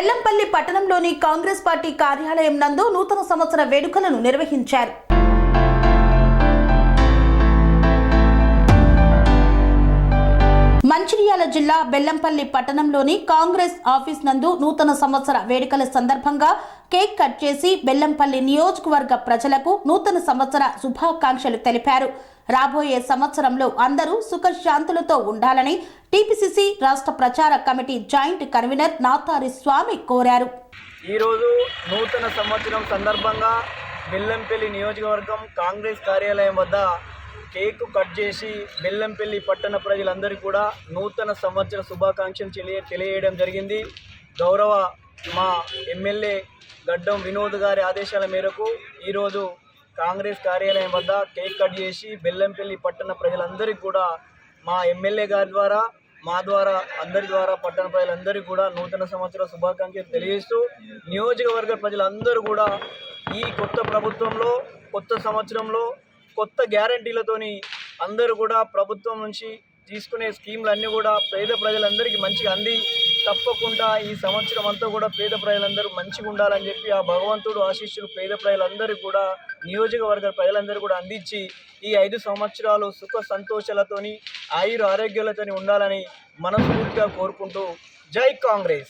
బెల్లంపల్లి పట్టణంలోని కాంగ్రెస్ పార్టీ కార్యాలయం నందు నూతన సంవత్సర వేడుకలను నిర్వహించారు. మంచిర్యాల జిల్లా బెల్లంపల్లి పట్టణంలోని కాంగ్రెస్ ఆఫీస్ నందు నూతన సంవత్సర వేడుకల సందర్భంగా కేక్ కట్ చేసి బెల్లంపల్లి నియోజకవర్గ ప్రజలకు నూతన సంవత్సర శుభాకాంక్షలు తెలిపారు. రాబోయే సంవత్సరంలో అందరూ సుఖశాంతులతో ఉండాలని టీపీసీసీ రాష్ట్ర ప్రచార committee joint convenor Nathari Swamy కోరారు. ఈరోజు నూతన సంవత్సరం సందర్భంగా బెల్లంపల్లి నియోజకవర్గం కాంగ్రెస్ కార్యాలయం వద్ద కేకు కట్ చేసి బెల్లంపల్లి పట్టణ ప్రజలందరికీ కూడా నూతన సంవత్సర శుభాకాంక్షలు తెలియ తెలియజేయడం జరిగింది. గౌరవ మా ఎమ్మెల్యే గడ్డం వినోద్ గారి ఆదేశాల మేరకు ఈరోజు కాంగ్రెస్ కార్యాలయం వద్ద కేక్ కట్ చేసి బెల్లంపల్లి పట్టణ ప్రజలందరికీ కూడా మా ఎమ్మెల్యే గారి ద్వారా మా ద్వారా అందరి ద్వారా పట్టణ ప్రజలందరికీ కూడా నూతన సంవత్సర శుభాకాంక్షలు తెలియజేస్తూ నియోజకవర్గ ప్రజలందరూ కూడా ఈ కొత్త ప్రభుత్వంలో కొత్త సంవత్సరంలో కొత్త గ్యారంటీలతోని అందరూ కూడా ప్రభుత్వం నుంచి తీసుకునే స్కీమ్లన్నీ కూడా పేద ప్రజలందరికీ మంచిగా అంది. తప్పకుండా ఈ సంవత్సరం అంతా కూడా పేద ప్రజలందరూ మంచిగా ఉండాలని చెప్పి ఆ భగవంతుడు ఆశీస్సులు పేద ప్రజలందరూ కూడా నియోజకవర్గ ప్రజలందరూ కూడా అందించి ఈ ఐదు సంవత్సరాలు సుఖ సంతోషాలతోని ఆయుర ఆరోగ్యాలతోని ఉండాలని మనస్ఫూర్తిగా కోరుకుంటూ జై కాంగ్రెస్.